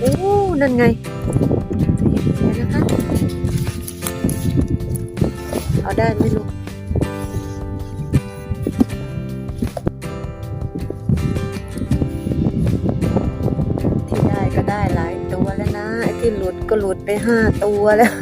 โอ้นั่นไงเห็นนะคะ เอาได้ไหมลูกที่ได้ก็ได้หลายตัวแล้วนะ ไอ้ที่หลุดก็หลุดไปห้าตัวแล้ว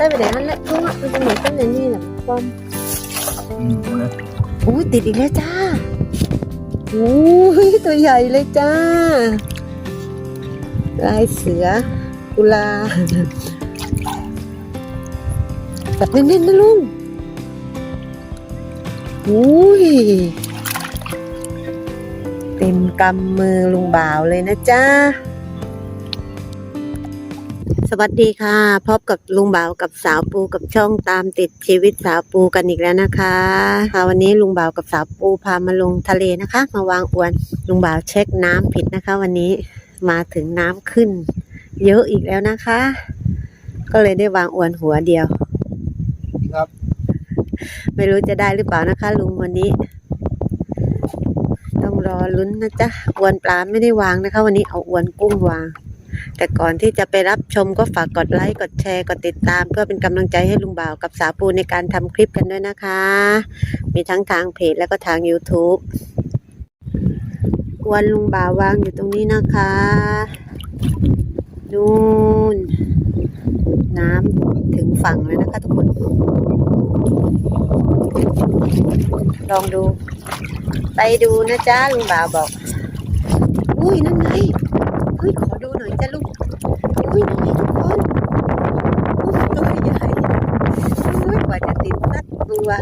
ได้ไปไหนนั่นแหละเพราะว่ามันเป็นเหมือนต้นอย่างนี้แหละความอืมนะอุ้ยติดอีกแล้วจ้าอุ้ยตัวใหญ่เลยจ้า ลายเสือ กุลาแบบเน้นๆนะลุงอุ้ยเต็มกำมือลุงบ่าวเลยนะจ้า สวัสดีค่ะ พบกับลุงบ่าวกับสาวปูกับช่องตามติดชีวิตสาวปูกันอีกแล้วนะคะค่ะวันนี้ลุงบ่าวกับสาวปูพามาลงทะเลนะคะ มาวางอวนลุงบ่าวเช็คน้ำผิดนะคะ วันนี้มาถึงน้ำขึ้น เยอะอีกแล้วนะคะ ก็เลยได้วางอวนหัวเดียว ครับ ไม่รู้จะได้หรือเปล่านะคะ ลุงวันนี้ ต้องรอลุ้นนะจ๊ะอวนปลาไม่ได้วางนะคะ วันนี้เอาอวนกุ้งวาง แต่ก่อนที่จะไปรับชมก็ฝากกดไลค์ กดแชร์ กดติดตาม เพื่อเป็นกำลังใจให้ลุงบ่าวกับสาปูในการทำคลิปกันด้วยนะคะ มีทั้งทางเพจแล้วก็ทาง YouTube อวนลุงบ่าววางอยู่ตรงนี้นะคะนู่นน้ำถึงฝั่งแล้วนะคะทุกคน ลองดู ไปดูนะจ๊ะลุงบ่าวบอก อุ้ยนั่นไงเฮ้ยขอดูหน่อยจ้ะลุงอุ้ยนั่นไงทุกคนอุ้ยตัวใหญ่อุ้ยกว่าจะติดสักตั วว่า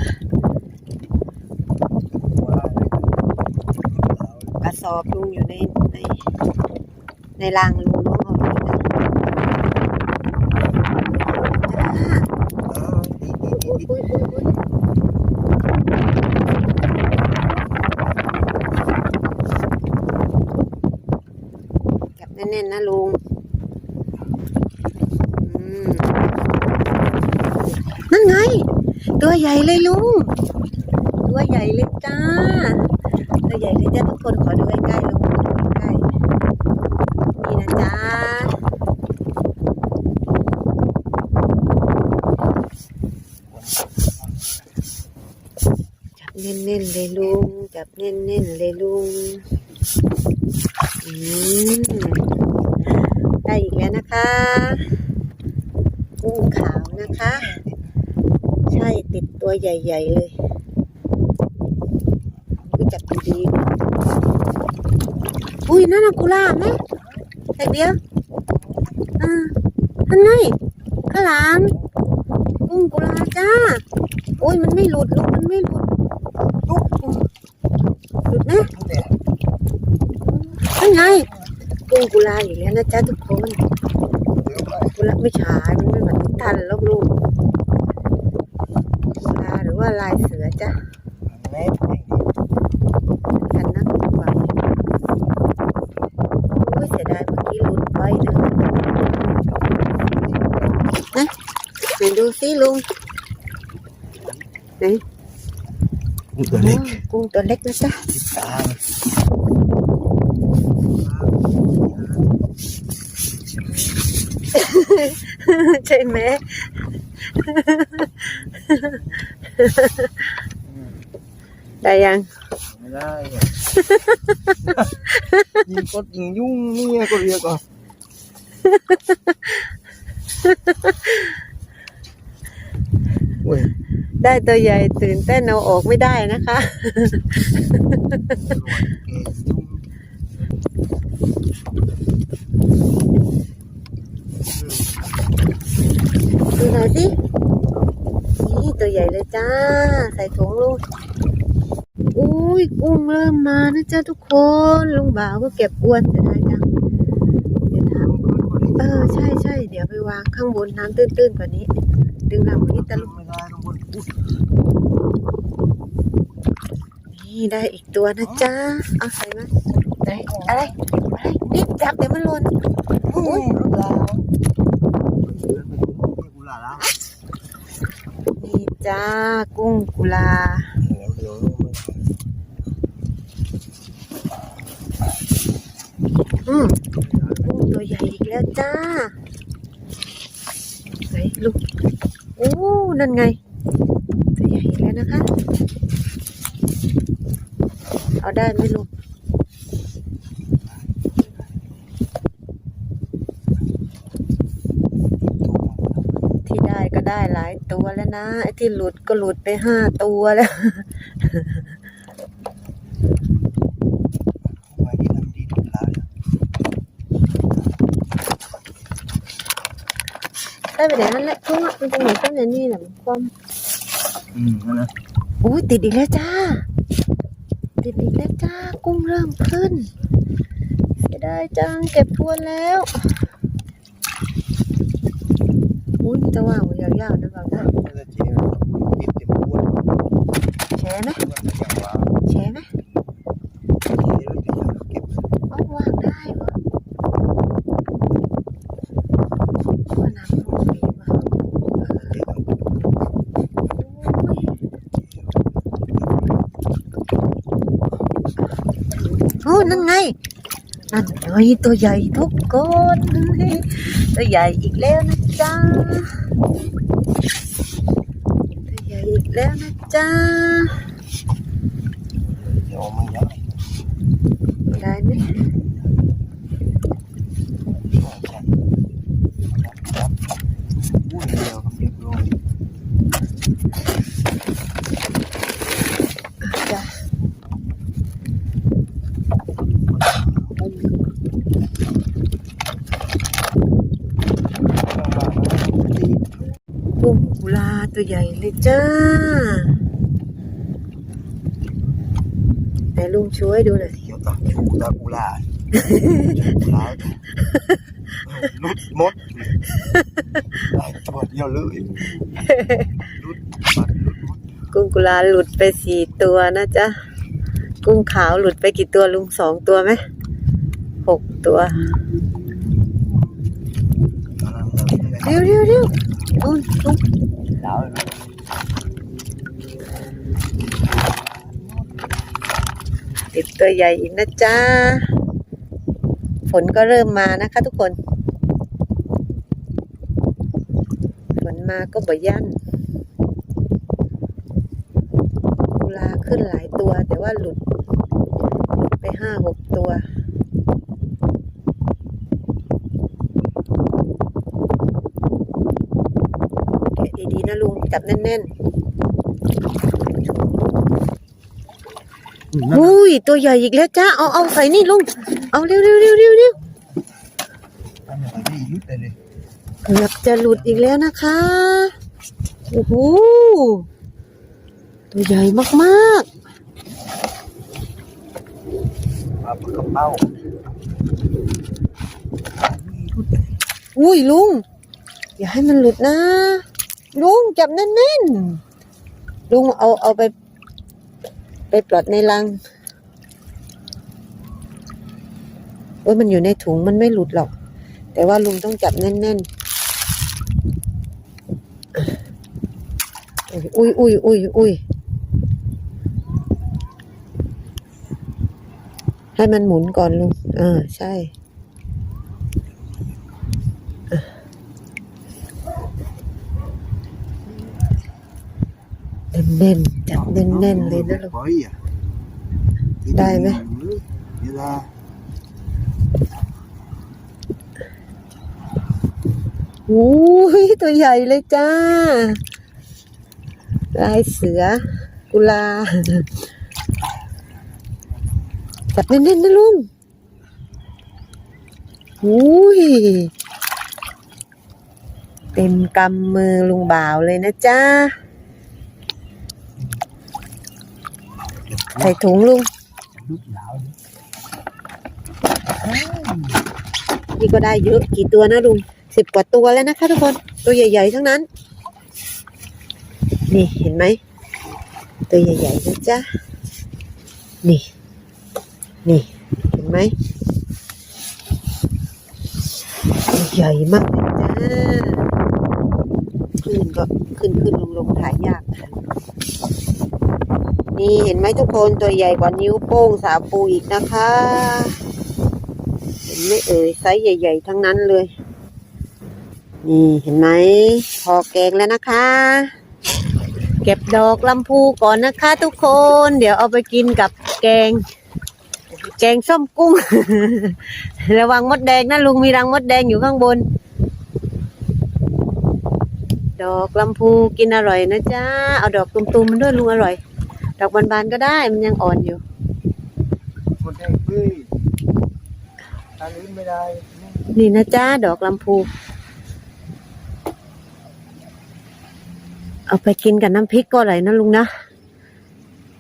กระสอบลุงอยู่ในในในรางลุงล้วงออาจ้ะเออดีดีดีอุ้ยดีอุ้ยอุ้ยอุ้ยจับแน่นๆนะลุงอืมนั่นไง ตัว ใหญ่เลยลุง ตัวใหญ่เลยจ้า ตัวใหญ่เลยจ้าทุกคนขอดูใกล้ๆลุงขอดูใกล้ๆนี่นะจ้าจับเน่นๆเลยลุง จับเน่นๆเลยลุงอืมได้อีกแล้วนะคะกุ้งขาวนะคะ ใช่ติดตัวใหญ่ ๆ เลยรู้จักดีๆอุ้ยนั่นน่ะกุหลาบไหมแต่เดียวอ่าท่านไงข้างหลังกุ้งกุลาจ้าอุ้ยมันไม่หลุดลูกมันไม่หลุดลูกหลุดนะแต่นั่นไงกุ้งกุลาอีกแล้วนะจ๊ะทุกคนกุลาไม่ฉายมันไม่เหมือนทันหรอกลูก ว่าลายเสือจ้ะแม่กันนะคุณว่าโอ้ยเสียดายเมื่อกี้หลุดไปเลยนะไหนดูสิลุงไหนตัวเล็กโอ้กุ้งตัวเล็กนะจ๊ะติดตามใช่ไหม ได้ยัง ไม่ได้อะยิงกดยิงยุ่งนี่ก็เรียกอะโอ้ยได้ตัวใหญ่ตื่นเต้นเอาออกไม่ได้นะคะเกยุ่งดูหน่อยสิ นี่ตัวใหญ่เลยจ้า ใส่ถุงลูกอุ้ยกุ้งเริ่มมานะจ๊ะทุกคนลุงบ่าวก็เก็บอ้วนเสียดายจังเดี๋ยวทำเออใช่ใช่เดี๋ยวไปวางข้างบนน้ำตื้นๆกว่านี้ ดึงลำนี้ตะลุกไม่ได้ต้องบนอุ๊ยนี่ได้อีกตัวนะจ๊ะเอาใส่มาไหนอะไรอะไรนี่จับเดี๋ยวมันหล่นอุ้ยรถลาวกูลาแล้วนี่ จ้า กุ้งกุลาอืองไม่ได้อืมกุ้งตัวใหญ่อีกแล้วจ้าไหนลูกโอ้นั่นไง ตัวใหญ่แล้วนะคะ เอาได้ไหมลูก ที่ ได้ก็ได้หลายตัวแล้วนะ ไอ้ที่หลุดก็หลุดไปห้าตัวแล้วทำไมที่ทำดีทุกครั้งได้ไปไหนนั่นแหละทุ่งอะมันจะเหมือนต้นนี่แหละมันความอืมนั่นนะอุ้ยติดอีกแล้วจ้า ติดอีกแล้วจ้า กุ้งเริ่มขึ้นเสียดายจังเก็บทวนแล้ว อุ้ยมีตะว่าง ยาวๆนะบ่าวนะมันจะเดเต็มอ้วแชร์ไหมอ้วนะอย่างว่าแชร์ไหมเอาวางได้วะว่าน้ำลงดีวะโอ้ยนั่นไงนั่นไงตัวใหญ่ทุกคนตัวใหญ่อีกแล้วนะจ๊ะ ใหญ่อีกแล้วนะจ๊ะเดี๋ยวมันยังได้ไหม อุ้ยเดียวคำเรียบร้อย จ้ะกุ้งกุลา ตัวใหญ่เลยจ้าไหนลุงช่วยดูหน่อยเขียวตาชูตากูลาลาลุดมดตัวเดียวเลยลุดปัดลุดมดกุ้งกุลาหลุดไปสี่ตัวนะจ๊ะ กุ้งขาวหลุดไปกี่ตัวลุงสองตัวไหมหกตัวเร็วเร็วเร็วโอ้ยลุง แล้วติดตัวใหญ่อีกนะจ๊ะ ฝนก็เริ่มมานะคะทุกคน ฝนมาก็บ่ยันกุลาขึ้นหลายตัวแต่ว่าหลุด ไปห้าหกะดีๆนะลุง จับแน่นๆอุ้ยตัวใหญ่อีกแล้วจ้าเอาเอาใส่นี่ลุงเอาเร็วเร็วเร็วเร็วเร็วอันนี้ลุดเลยเลยเกือบจะหลุดอีกแล้วนะคะโอ้โหตัวใหญ่มากมาเพื่อกระเป๋าๆอุ้ยลุงอย่าให้มันหลุดนะ ลุงจับแน่นๆลุงเอาเอาไป ไปปลดในรังโอ้ยมันอยู่ในถุงมันไม่หลุดหรอก แต่ว่าลุงต้องจับแน่นๆอุ้ยอุ้ยอุ้ยอุ้ยให้มันหมุนก่อนลุงอ่าใช่ แน่นๆจับแน่นๆเลยนะลุงได้ไหม เวลาอุ้ยตัวใหญ่เลยจ้า ลายเสือ กุลา จับแน่นๆนะลุงอุ้ย เต็มกำมือลุงบ่าวเลยนะจ้า ใส่ถุงลุงนี่ก็ได้เยอะกี่ตัวนะลุงสิบกว่าตัวแล้วนะคะทุกคนตัวใหญ่ ๆ ทั้งนั้น นี่เห็นไหมตัวใหญ่ๆนะจ๊ะนี่ นี่เห็นไหมใหญ่มากเลยจ้าคลื่นก็ขึ้นขึ้นลงลงถ่ายยาก นี่เห็นไหมทุกคนตัวใหญ่กว่านิ้วโป้งสาปูอีกนะคะ เห็นไหมเอ่ยไซส์ใหญ่ ๆ ทั้งนั้นเลย นี่เห็นไหมพอแกงแล้วนะคะ เก็บดอกลำพูก่อนนะคะ ทุกคน เดี๋ยวเอาไปกินกับแกง แกงส้มกุ้ง ระวังมดแดงนะลุงมีรังมดแดงอยู่ข้างบนดอกลำพูกินอร่อยนะจ๊ะ เอาดอกตุ่มๆมันด้วยลุงอร่อย ดอกบานๆก็ได้มันยังอ่อนอยู่หมดแห้งเฮ้ยทานอื่นไม่ได้นี่นะจ๊ะดอกลำพู เอาไปกินกับน้ำพริกก็อร่อยนะลุงนะ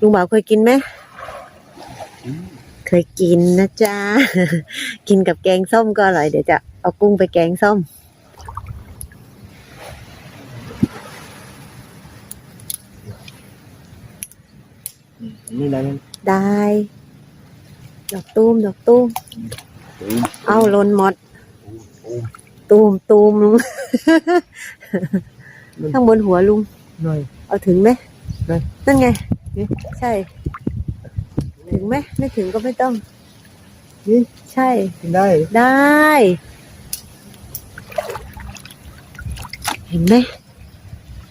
ลุงบ่าวเคยกินไหม เคยกินนะจ๊ะกินกับแกงส้มก็อร่อยเดี๋ยวจะเอากุ้งไปแกงส้ม นี่ได้ได้ ดอกตูมดอกตูมเอาหลนหมด ตูมตูมลุง ข้างบนหัวลุง หน่อย เอาถึงไหมได้นั่นไงนี่ใช่ ถึงไหมไม่ถึงก็ไม่ต้องนี่ใช่กินได้ ได้ เห็นไหม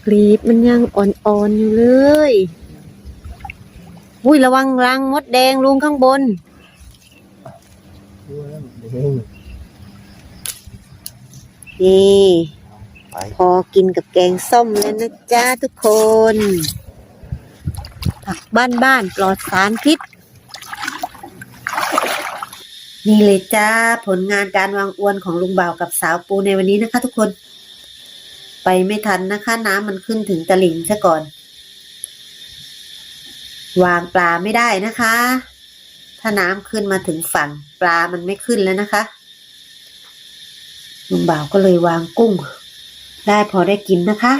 กลีบมันยังอ่อนๆอยู่เลย อุ้ยระวังรังมดแดงลุงข้างบนดูแล้วเด้งนี่ไปพอกินกับแกงส้มแล้วนะจ๊ะทุกคน ผักบ้านๆปลอดสารพิษ นี่เลยจ้า ผลงานการวางอวนของลุงบ่าวกับสาวปูในวันนี้นะคะทุกคน ไปไม่ทันนะคะ น้ำมันขึ้นถึงตลิ่งซะก่อน วางปลาไม่ได้นะคะ ถ้าน้ำขึ้นมาถึงฝั่งปลามันไม่ขึ้นแล้วนะคะลุงบ่าวก็เลยวางกุ้ง ได้พอได้กินนะคะ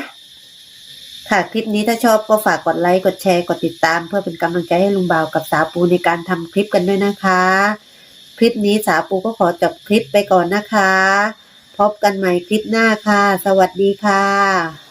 ค่ะคลิปนี้ถ้าชอบก็ฝากกดไลค์กดแชร์กดติดตาม เพื่อเป็นกำลังใจให้ลุงบ่าวกับสาวปูในการทำคลิปกันด้วยนะคะ คลิปนี้สาวปูก็ขอจบคลิปไปก่อนนะคะ พบกันใหม่คลิปหน้าค่ะ สวัสดีค่ะ